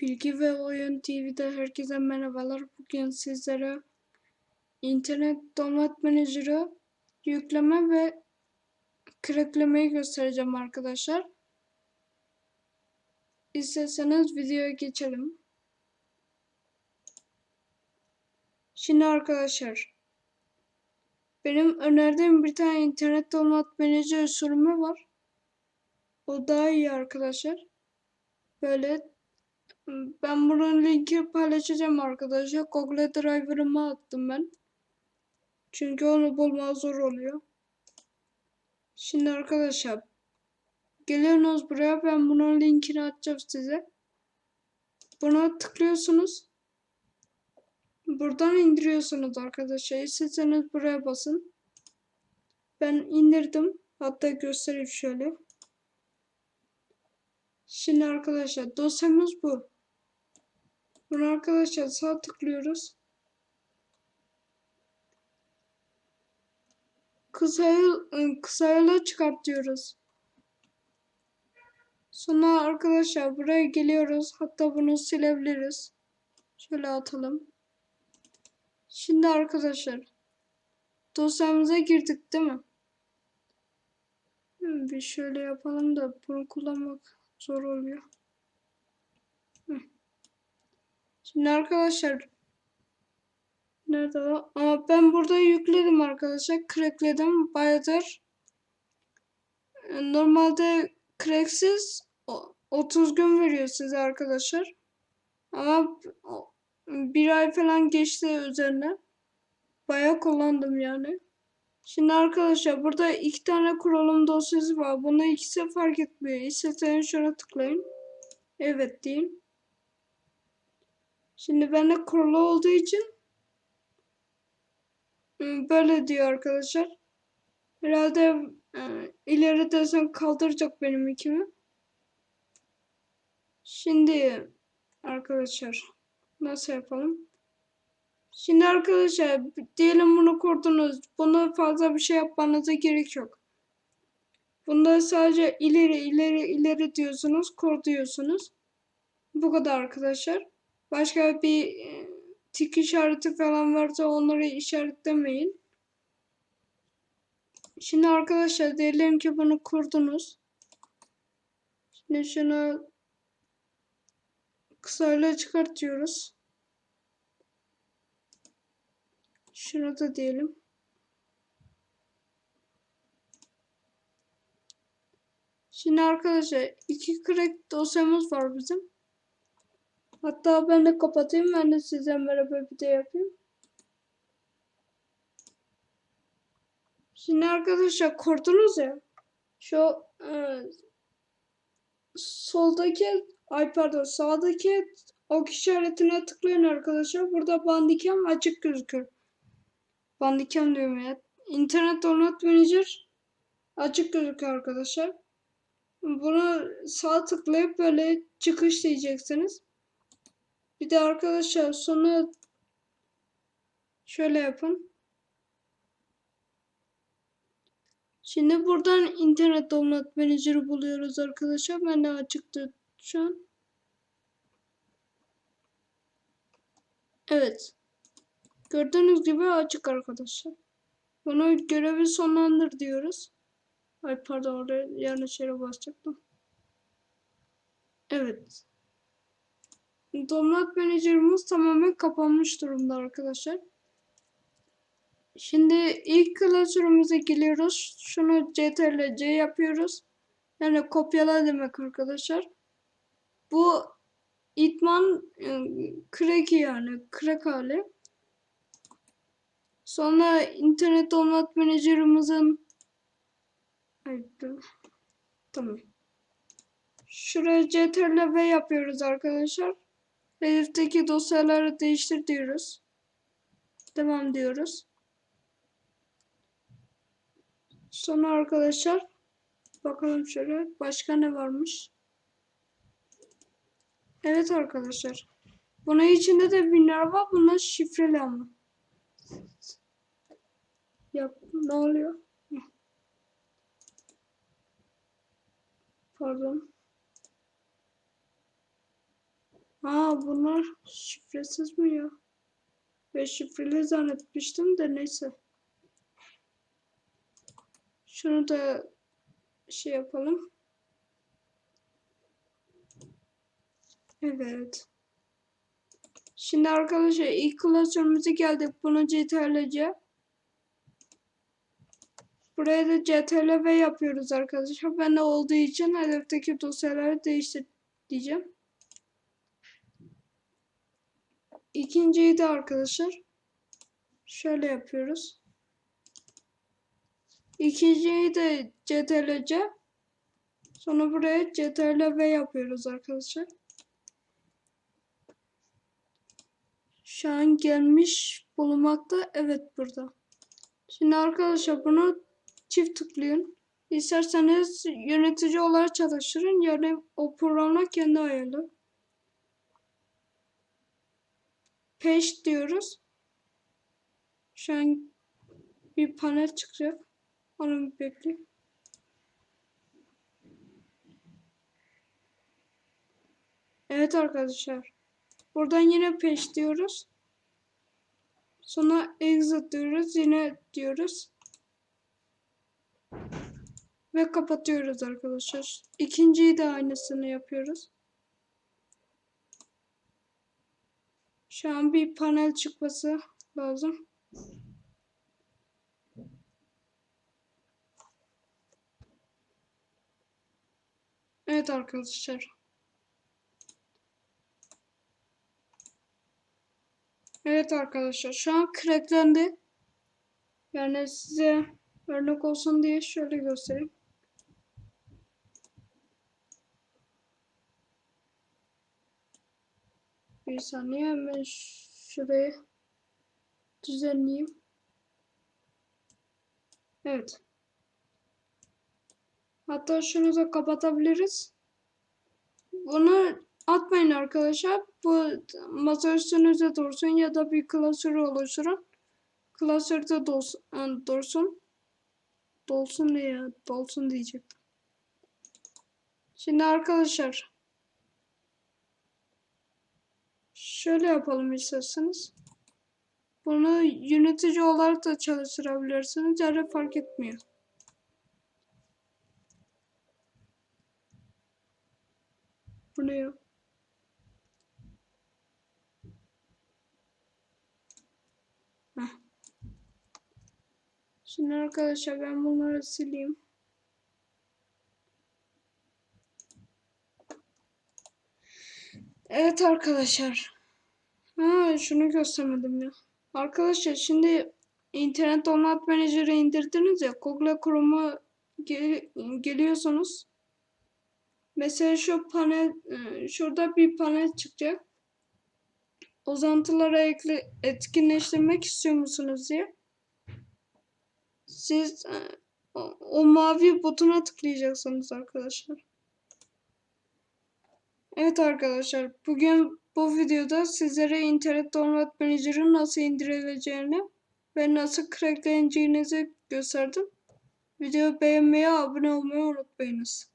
Bilgi ve Oyun TV'de herkese merhabalar. Bugün sizlere internet download menajeri yükleme ve cracklemeyi göstereceğim arkadaşlar. İsterseniz videoya geçelim. Şimdi arkadaşlar benim önerdiğim bir tane internet download menajeri sürümü var. O daha iyi arkadaşlar. Böyle ben bunun linki paylaşacağım arkadaşlar. Google Driver'ıma attım ben. Çünkü onu bulma zor oluyor. Şimdi arkadaşlar geliyorsunuz buraya ben bunun linkini atacağım size. Buna tıklıyorsunuz. Buradan indiriyorsunuz arkadaşlar. İsterseniz buraya basın. Ben indirdim. Hatta göstereyim şöyle. Şimdi arkadaşlar dosyamız bu. Bunu arkadaşlar sağ tıklıyoruz. Kısayı, kısayla çıkartıyoruz. Sonra arkadaşlar buraya geliyoruz. Hatta bunu silebiliriz. Şöyle atalım. Şimdi arkadaşlar dosyamıza girdik değil mi? Bir şöyle yapalım da bunu kullanmak zor oluyor. Şimdi arkadaşlar nerede o? Ama ben burada yükledim arkadaşlar. Crackledim. Bayağıdır. E, Normalde cracksiz o- 30 gün veriyor size arkadaşlar. Ama bir ay falan geçti üzerine. Bayağı kullandım yani. Şimdi arkadaşlar burada iki tane kurulum dosyası var. Buna ikisi fark etmiyor. İsterseniz şuna tıklayın. Evet deyin. Şimdi bende kurulu olduğu için ım, böyle diyor arkadaşlar. Herhalde e, ileri desem kaldıracak benim ikimi. Şimdi arkadaşlar nasıl yapalım? Şimdi arkadaşlar diyelim bunu kurdunuz. Buna fazla bir şey yapmanıza gerek yok. Bunda sadece ileri ileri ileri diyorsunuz, kur diyorsunuz. Bu kadar arkadaşlar. Başka bir e, tik işareti falan varsa onları işaretlemeyin. Şimdi arkadaşlar diyelim ki bunu kurdunuz. Şimdi şunu kısayla çıkartıyoruz. Şunu da diyelim. Şimdi arkadaşlar iki crack dosyamız var bizim. Hatta ben de kapatayım. Ben de sizden beraber bir de yapayım. Şimdi arkadaşlar kurdunuz ya. Şu e, soldaki ay pardon sağdaki ok işaretine tıklayın arkadaşlar. Burada Bandicam açık gözükür. Bandicam diyorum ya. İnternet download manager açık gözüküyor arkadaşlar. Bunu sağ tıklayıp böyle çıkış diyeceksiniz. Bir de arkadaşlar sonra şöyle yapın. Şimdi buradan internet download manager'ı buluyoruz arkadaşlar. Ben de açıktı an. Evet. Gördüğünüz gibi açık arkadaşlar. Bunu görevi sonlandır diyoruz. Ay pardon oraya yanlış yere basacaktım. Evet. Download Manager'ımız tamamen kapanmış durumda arkadaşlar. Şimdi ilk klasörümüze geliyoruz. Şunu CTRL C yapıyoruz. Yani kopyala demek arkadaşlar. Bu itman e, crack yani crack hali. Sonra internet Ay, dur. Tamam. Şuraya CTRL V yapıyoruz arkadaşlar. Hedefteki dosyaları değiştir diyoruz. Devam diyoruz. Sonra arkadaşlar bakalım şöyle başka ne varmış. Evet arkadaşlar. Bunun içinde de binler var. Bunlar şifreli ama. Yap. Ne oluyor? Pardon. Aa bunlar şifresiz mi ya? Ve şifreli zannetmiştim de neyse. Şunu da şey yapalım. Evet. Şimdi arkadaşlar ilk klasörümüze geldik. Bunu CTRL'ce. Buraya da CTRL V yapıyoruz arkadaşlar. Ben de olduğu için hedefteki dosyaları değiştir diyeceğim. İkinciyi de arkadaşlar şöyle yapıyoruz. İkinciyi de CTRL-C sonra buraya CTRL-V yapıyoruz arkadaşlar. Şu an gelmiş bulunmakta. Evet burada. Şimdi arkadaşlar bunu çift tıklayın. İsterseniz yönetici olarak çalıştırın. Yani o programla kendi ayarlı. Page diyoruz. Şu an bir panel çıkacak. Onu bir bekleyin. Evet arkadaşlar. Buradan yine page diyoruz. Sonra exit diyoruz. Yine diyoruz. Ve kapatıyoruz arkadaşlar. İkinciyi de aynısını yapıyoruz. Şu an bir panel çıkması lazım. Evet arkadaşlar. Evet arkadaşlar şu an cracklendi. Yani size örnek olsun diye şöyle göstereyim. Bir saniye hemen şurayı düzenleyeyim. Evet. Hatta şunu da kapatabiliriz. Bunu atmayın arkadaşlar. Bu masa üstünüzde dursun ya da bir klasör oluşturun. Klasörde dolsun. Yani dursun. Dolsun ya? Dolsun diyecektim. Şimdi arkadaşlar. Şöyle yapalım isterseniz. Bunu yönetici olarak da çalıştırabilirsiniz. Yani fark etmiyor. Şimdi arkadaşlar ben bunları sileyim. Evet arkadaşlar. Ha şunu göstermedim ya. Arkadaşlar şimdi internet download manager'ı indirdiniz ya Google Chrome'a gel geliyorsunuz. Mesela şu panel e, şurada bir panel çıkacak. Uzantılara ekle, etkinleştirmek istiyor musunuz diye. Siz e, o, o mavi butona tıklayacaksınız arkadaşlar. Evet arkadaşlar bugün bu videoda sizlere internet download manager'ın nasıl indirileceğini ve nasıl crackleneceğinizi gösterdim. Videoyu beğenmeyi, abone olmayı unutmayınız.